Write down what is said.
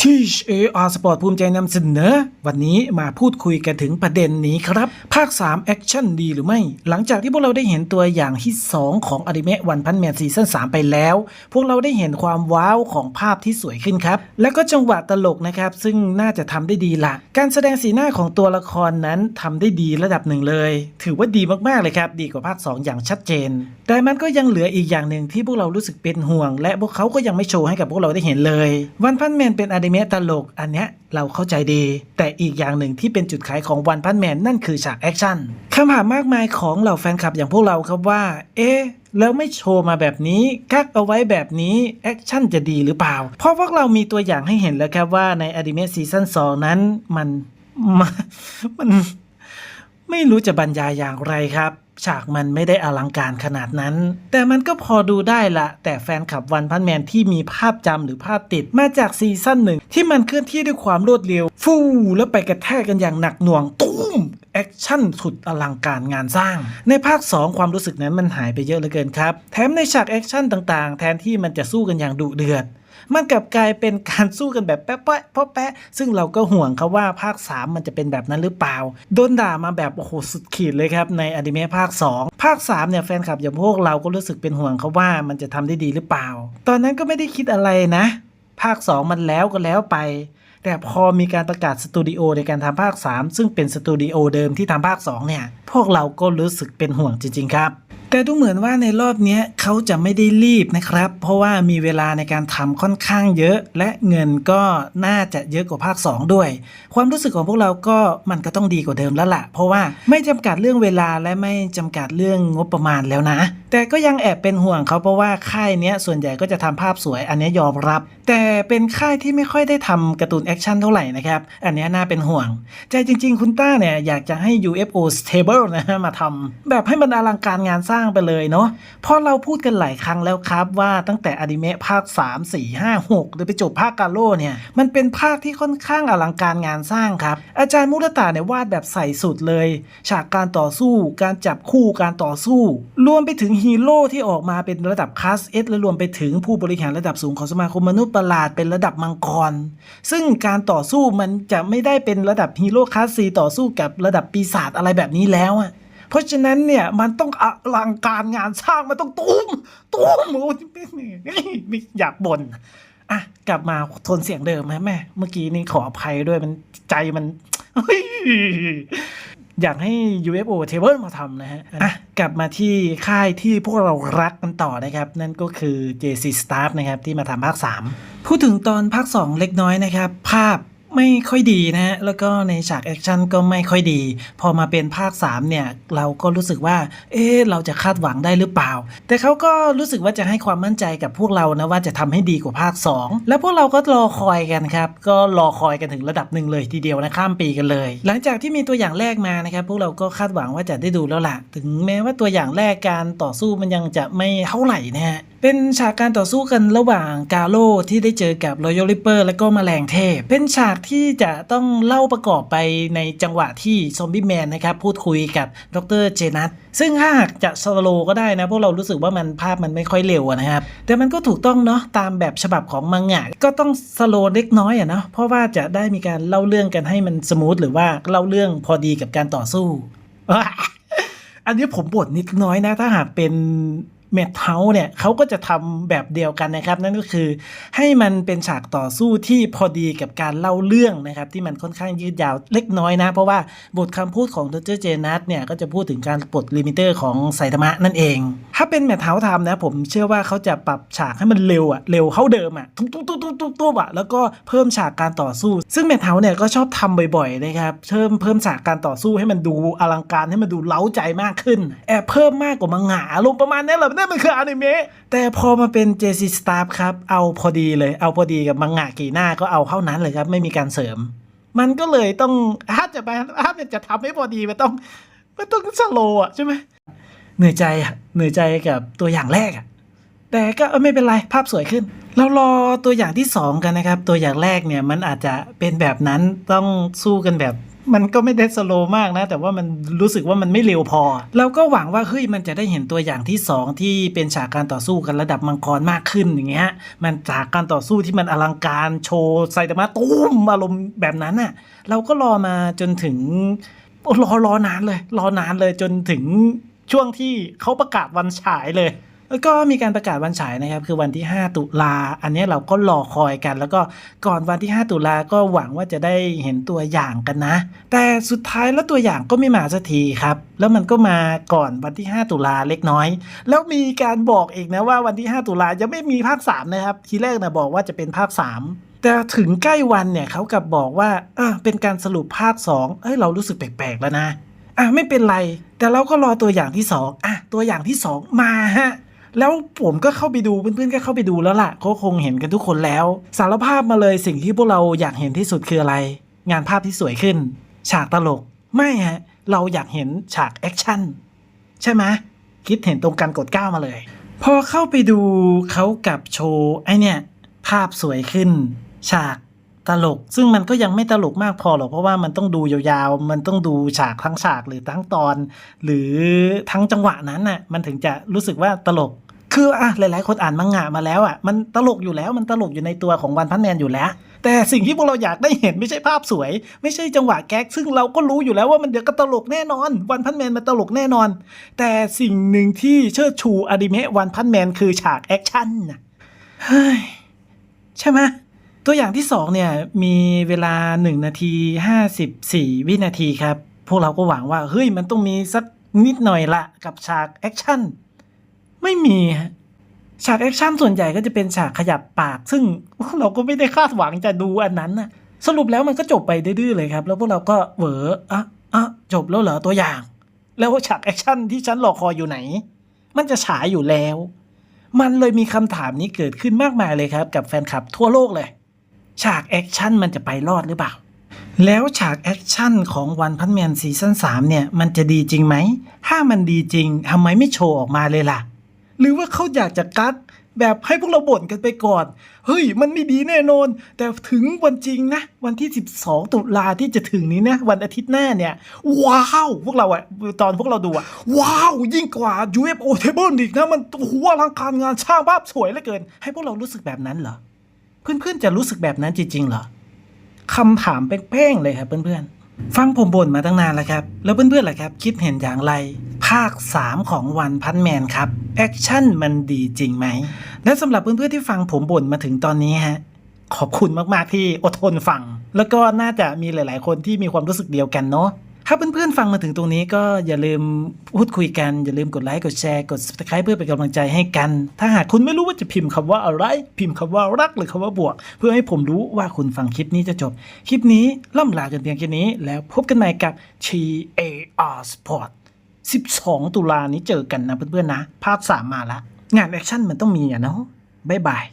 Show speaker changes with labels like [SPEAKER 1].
[SPEAKER 1] ที่เออาร์สปอร์ตภูมิใจนำเสนอ วันนี้มาพูดคุยกันถึงประเด็นนี้ครับ ภาค 3 แอคชั่นดีหรือไม่ หลังจากที่พวกเราได้เห็นตัวอย่างที่ 2 ของอนิเมะวันพันแมนซีซั่น3ไปแล้ว พวกเราได้เห็นความว้าวของภาพที่สวยขึ้นครับ และก็จังหวะตลกนะครับ ซึ่งน่าจะทำได้ดีละการแสดงสีหน้าของตัวละครนั้นทำได้ดีระดับหนึ่งเลย ถือว่าดีมากๆเลยครับดีกว่าภาค 2 อย่างชัดเจน แต่มันก็ยังเหลืออีกอย่างหนึ่งที่พวกเรารู้สึกเป็นห่วง และพวกเขาก็ยังไม่โชว์ให้กับพวกเราได้เห็นเลย วันพันแมนเป็นอนิเมะตลกอันเนี้ยเราเข้าใจดี แต่อีกอย่างหนึ่งที่เป็นจุดขายของวันพันแมนนั่นคือฉากแอคชั่นคำถามมากมายของเหล่าแฟนคลับอย่างพวกเราครับว่า เอ๊ะแล้วไม่โชว์มาแบบนี้กักเอาไว้แบบนี้แอคชั่นจะดีหรือเปล่า เพราะพวกเรามีตัวอย่างให้เห็นแล้วครับว่าในอนิเมะซีซั่น2นั้นมันมันมันไม่รู้จะบรรยายอย่างไรครับ ฉากมันไม่ได้อลังการขนาดนั้น แต่มันก็พอดูได้ละแต่แฟนคลับวันพันแมนที่มีภาพจำหรือภาพติดมาจากซีซั่นหนึ่งที่มันเคลื่อนที่ด้วยความรวดเร็ว ฟู่แล้วไปกระแทกกันอย่างหนักหน่วงตุ้มแอคชั่นสุดอลังการงานสร้าง ในภาค 2 ความรู้สึกนั้นมันหายไปเยอะเหลือเกินครับ แถมในฉากแอคชั่นต่างๆ แทนที่มันจะสู้กันอย่างดุเดือด มันกลับกลายเป็นการสู้กันแบบแป๊ะแป๊ะเพราะแป๊ะซึ่งเราก็ห่วงเขาว่าภาค 3 มันจะเป็นแบบนั้นหรือเปล่า โดนด่ามาแบบโอ้โหสุดขีดเลยครับในอนิเมะภาค 2 ภาค 3 เนี่ยแฟนคลับอย่างพวกเราก็รู้สึกเป็นห่วงเขาว่ามันจะทำได้ดีหรือเปล่า ตอนนั้นก็ไม่ได้คิดอะไรนะ ภาค 2 มันแล้วก็แล้วไปแต่พอมีการประกาศสตูดิโอในการทำภาค 3 ซึ่งเป็นสตูดิโอเดิมที่ทำภาค 2 เนี่ย พวกเราก็รู้สึกเป็นห่วงจริง ๆ ครับ แต่ดูเหมือนว่าในรอบนี้เขาจะไม่ได้รีบนะครับ เพราะว่ามีเวลาในการทำค่อนข้างเยอะ และเงินก็น่าจะเยอะกว่าภาค 2 ด้วย ความรู้สึกของพวกเราก็มันก็ต้องดีกว่าเดิมแล้วล่ะ เพราะว่าไม่จำกัดเรื่องเวลาและไม่จำกัดเรื่องงบประมาณแล้วนะ แต่ก็ยังแอบเป็นห่วงเขาเพราะว่าค่ายเนี้ยส่วนใหญ่ก็จะทำภาพสวยอันนี้ยอมรับ แต่เป็นค่ายที่ไม่ค่อยได้ทำการ์ตูนแอคชั่นเท่าไหร่นะครับ อันนี้น่าเป็นห่วง ใจจริง ๆ คุณต้าเนี่ยอยากจะให้ UFO Stable นะฮะมาทำแบบให้มันอลังการงานสร้างไปเลยเนาะเพราะเราพูดกันหลายครั้งแล้วครับว่าตั้งแต่อนิเมะภาค 3 4 5 6 หรือไปจบภาคกาโร่เนี่ยมันเป็นภาคที่ค่อนข้างอลังการงานสร้างครับ อาจารย์มุรตาเนี่ยวาดแบบใส่สุดเลย ฉากการต่อสู้ การจับคู่การต่อสู้ รวมไปถึงฮีโร่ที่ออกมาเป็นระดับคลาสเอสและรวมไปถึงผู้บริหารระดับสูงของสมาคมมนุษย์ประหลาดเป็นระดับมังกร ซึ่งการต่อสู้มันจะไม่ได้เป็นระดับฮีโร่คลาสซีต่อสู้กับระดับปีศาจอะไรแบบนี้แล้วอะเพราะฉะนั้นเนี่ยมันต้องอลังการงานสร้างมันต้องตุ้มตุ้มโอ้ยไม่อยากบ่นอะกลับมาทนเสียงเดิมไหมแม่เมื่อกี้นี่ขออภัยด้วยมันใจมันอยากให้ UFO Table มาทำนะฮะอะ กลับมาที่ค่ายที่พวกเรารักกันต่อนะครับ นั่นก็คือ JC Staff นะครับที่มาทำภาค 3 พูดถึงตอนภาค 2 เล็กน้อยนะครับ ภาพ ไม่ค่อยดีนะฮะแล้วก็ในฉากแอคชั่นก็ไม่ค่อยดี พอมาเป็นภาค 3 เนี่ย เราก็รู้สึกว่า เอ๊ะเราจะคาดหวังได้หรือเปล่า แต่เขาก็รู้สึกว่าจะให้ความมั่นใจกับพวกเรานะว่าจะทำให้ดีกว่าภาค 2 แล้วพวกเราก็รอคอยกันครับ ก็รอคอยกันถึงระดับหนึ่งเลยทีเดียวนะข้ามปีกันเลย หลังจากที่มีตัวอย่างแรกมานะครับพวกเราก็คาดหวังว่าจะได้ดูแล้วล่ะ ถึงแม้ว่าตัวอย่างแรกการต่อสู้มันยังจะไม่เท่าไหร่นะฮะ เป็นฉากการต่อสู้กันระหว่างกาโลที่ได้เจอกับรอยัลริปเปอร์และก็แมลงเทพ เป็นฉากที่จะต้องเล่าประกอบไปในจังหวะที่ซอมบี้แมนนะครับพูดคุยกับดรเจนัทซึ่งถ้าหากจะสโลก็ได้นะ พวกเรารู้สึกว่ามันภาพมันไม่ค่อยเร็วนะครับ แต่มันก็ถูกต้องเนาะตามแบบฉบับของมังงะก็ต้องสโลเล็กน้อยอะเนาะเพราะว่าจะได้มีการเล่าเรื่องกันให้มันสมูทหรือว่าเล่าเรื่องพอดีกับการต่อสู้ อันนี้ผมบ่นนิดน้อยนะถ้าหากเป็น เมทเฮาเนี่ยเขาก็จะทำแบบเดียวกันนะครับ นั่นก็คือให้มันเป็นฉากต่อสู้ที่พอดีกับการเล่าเรื่องนะครับ ที่มันค่อนข้างยืดยาวเล็กน้อยนะ เพราะว่าบทคำพูดของดรเจนัทเนี่ยก็จะพูดถึงการปลดลิมิเตอร์ของไซตามะนั่นเอง ถ้าเป็นแมทเฮาทำนะผมเชื่อว่าเขาจะปรับฉากให้มันเร็วอะเร็วเข้าเดิมอะทุบทุบทุบทุบทุบทุบอะแล้วก็เพิ่มฉากการต่อสู้ ซึ่งแมทเฮาเนี่ยก็ชอบทำบ่อยๆนะครับเพิ่มเพิ่มฉากการต่อสู้ให้มันดูอลังการให้มันดูเล้าใจมากขึ้นแอบเพิ่มมากกว่ามังงะอารมประมาณนี้แหละนั่นมันคืออนิเมะแต่พอมาเป็น JC Staff ครับเอาพอดีเลยเอาพอดีกับมังงะกี่หน้าก็เอาเข้านั้นเลยครับ ไม่มีการเสริม มันก็เลยต้องถ้าจะไปถ้าจะทำให้พอดีมันต้องมันต้องสโลว์อะใช่ไหมเหนื่อยใจอะเหนื่อยใจกับตัวอย่างแรกอะแต่ก็ไม่เป็นไรภาพสวยขึ้น เรารอตัวอย่างที่ 2 กันนะครับ ตัวอย่างแรกเนี่ยมันอาจจะเป็นแบบนั้นต้องสู้กันแบบ มันก็ไม่ได้สโลว์มากนะ แต่ว่ามันรู้สึกว่ามันไม่เร็วพอ เราก็หวังว่าเฮ้ยมันจะได้เห็นตัวอย่างที่ 2 ที่เป็นฉากการต่อสู้กันระดับมังกรมากขึ้นอย่างเงี้ยมันจากการต่อสู้ที่มันอลังการโชว์ไซตามะตุ้มอารมณ์แบบนั้นน่ะ เราก็รอมาจนถึงรอรอนานเลย รอนานเลยจนถึงช่วงที่เขาประกาศวันฉายเลย แล้วก็มีการประกาศวันฉายนะครับ คือวันที่ 5 ตุลา อันนี้เราก็รอคอยกัน แล้วก็ก่อนวันที่ 5 ตุลาก็หวังว่าจะได้เห็นตัวอย่างกันนะ แต่สุดท้ายแล้วตัวอย่างก็ไม่มาสักทีครับ แล้วมันก็มาก่อนวันที่ 5 ตุลาเล็กน้อย แล้วมีการบอกอีกนะว่าวันที่ 5 ตุลาจะไม่มีภาค 3 นะครับ ทีแรกนะบอกว่าจะเป็นภาค 3แต่ถึงใกล้วันเนี่ยเขากลับบอกว่าเออเป็นการสรุปภาค 2 เอ้ยเรารู้สึกแปลกๆแล้วนะ อะไม่เป็นไร แต่เราก็รอตัวอย่างที่สองอะตัวอย่างที่สองมาฮะ แล้วผมก็เข้าไปดูเพื่อนๆก็เข้าไปดูแล้วล่ะเขาคงเห็นกันทุกคนแล้ว สารภาพมาเลยสิ่งที่พวกเราอยากเห็นที่สุดคืออะไร งานภาพที่สวยขึ้น ฉากตลกไม่ฮะเราอยากเห็นฉากแอคชั่นใช่ไหมคิดเห็นตรงกันกดก้าวมาเลย พอเข้าไปดูเขากับโชว์ไอเนี่ย ภาพสวยขึ้น ฉาก ตลก ซึ่งมันก็ยังไม่ตลกมากพอหรอกเพราะว่ามันต้องดูยาวๆ มันต้องดูฉากทั้งฉากหรือทั้งตอน หรือทั้งจังหวะนั้นน่ะมันถึงจะรู้สึกว่าตลก คืออะหลายๆ คนอ่านมังงะมาแล้วอะมันตลกอยู่แล้วมันตลกอยู่ในตัวของวันพันแมนอยู่แล้ว แต่สิ่งที่พวกเราอยากได้เห็นไม่ใช่ภาพสวย ไม่ใช่จังหวะแก๊ก ซึ่งเราก็รู้อยู่แล้วว่ามันเดี๋ยวก็ตลกแน่นอน วันพันแมนมันตลกแน่นอน แต่สิ่งหนึ่งที่เชิดชูอนิเมะวันพันแมนคือฉากแอคชั่นน่ะเฮ้ยใช่ไหม ตัวอย่างที่สองเนี่ยมีเวลา 1 นาที 54 วินาทีครับ พวกเราก็หวังว่า เฮ้ยมันต้องมีสักนิดหน่อยละกับฉากแอคชั่น ไม่มีฉากแอคชั่นส่วนใหญ่ก็จะเป็นฉากขยับปาก ซึ่งเราก็ไม่ได้คาดหวังจะดูอันนั้นนะสรุปแล้วมันก็จบไปดื้อเลยครับ แล้วพวกเราก็เหวออะอะจบแล้วเหรอตัวอย่าง แล้วฉากแอคชั่นที่ฉันรอคอยอยู่ไหน มันจะฉายอยู่แล้ว มันเลยมีคำถามนี้เกิดขึ้นมากมายเลยครับ กับแฟนคลับทั่วโลกเลย ฉากแอคชั่นมันจะไปรอดหรือเปล่า แล้วฉากแอคชั่นของวันพันแมนซีซั่น3เนี่ย มันจะดีจริงไหม ถ้ามันดีจริงทำไมไม่โชว์ออกมาเลยล่ะ หรือว่าเขาอยากจะกักแบบให้พวกเราบ่นกันไปก่อน เฮ้ย มันไม่ดีแน่นอน แต่ถึงวันจริงนะ วันที่ 12 ตุลาที่จะถึงนี้นะ วันอาทิตย์หน้าเนี่ย ว้าว พวกเราอะตอนพวกเราดูอะว้าว ยิ่งกว่า UFO Table อีกนะ มันโอ้โหอลังการงานช่างภาพสวยเหลือเกิน ให้พวกเรารู้สึกแบบนั้นเหรอ เพื่อนๆจะรู้สึกแบบนั้นจริงๆเหรอคำถามเป้งๆเลยครับเพื่อนๆ ฟังผมบ่นมาตั้งนานแล้วครับ แล้วเพื่อนๆล่ะครับ คิดเห็นอย่างไร ภาค 3 ของวันพันแมนครับ แอคชั่นมันดีจริงไหม และสำหรับเพื่อนๆที่ฟังผมบ่นมาถึงตอนนี้ฮะ ขอบคุณมากๆที่อดทนฟัง แล้วก็น่าจะมีหลาย ๆ คนที่มีความรู้สึกเดียวกันเนาะ ถ้าเพื่อนๆฟังมาถึงตรงนี้ก็อย่าลืมพูดคุยกัน อย่าลืมกดไลค์กดแชร์กด subscribe เพื่อเป็นกำลังใจให้กัน ถ้าหากคุณไม่รู้ว่าจะพิมพ์คำว่าอะไร พิมพ์คำว่ารักหรือคำว่าบวก เพื่อให้ผมรู้ว่าคุณฟังคลิปนี้จะจบ คลิปนี้ล่ำลากันเพียงแค่นี้ แล้วพบกันใหม่กับ TAR Sport 12 ตุลานี้เจอกันนะเพื่อนๆนะ ภาค3มาละงานแอคชั่นมันต้องมีอะเนาะบ๊ายบาย